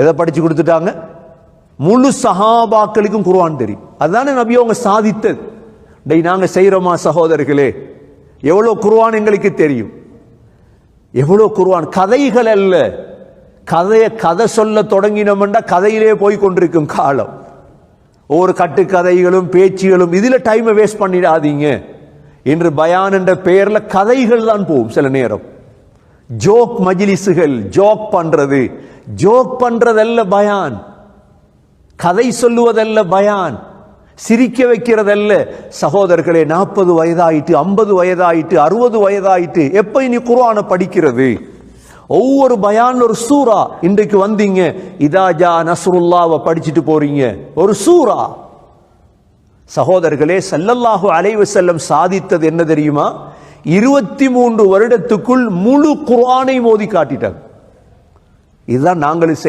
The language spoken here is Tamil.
எதை படிச்சு கொடுத்துட்டாங்க? முழு சஹாபாக்களுக்கும் குர்வான் தெரியும். அதுதானே நபி அவங்க சாதித்தது. டெய் நாங்கள் செய்கிறோமா சகோதரர்களே? எவ்வளோ குர்வான் எங்களுக்கு தெரியும்? எவ்வளோ குர்வான் கதைகள் அல்ல. கதையை கதை சொல்ல தொடங்கினோம்னா கதையிலே போய் கொண்டிருக்கும் காலம். ஒவ்வொரு கட்டுக்கதைகளும் பேச்சுகளும் இதில் டைமை வேஸ்ட் பண்ணிடாதீங்க. இன்று பயான் என்ற பெயரில் கதைகள் தான் போகும் சில நேரம். ஜோக் மஜிலிசுகள் ஜோக் பண்ணுறது ஜோக் பண்றதல்ல பயான். கதை சொல்லுவதல்ல பயான். சிரிக்க வைக்கிறதல்ல. சகோதரர்களே நாற்பது வயதாயிட்டு ஐம்பது வயதாயிட்டு அறுபது வயதாயிட்டு எப்ப இனி குரானை படிக்கிறது? ஒவ்வொரு பயான் ஒரு சூரா இன்றைக்கு வந்தீங்க இதாஜா நசருல்லாவை படிச்சுட்டு போறீங்க. ஒரு சூரா சகோதரர்களே சல்லல்லாஹு அலைவு செல்லம் சாதித்தது என்ன தெரியுமா? இருபத்தி மூன்று வருடத்துக்குள் முழு குரானை மோதி காட்டிட்டார் இதுதான் நாங்களும் செய்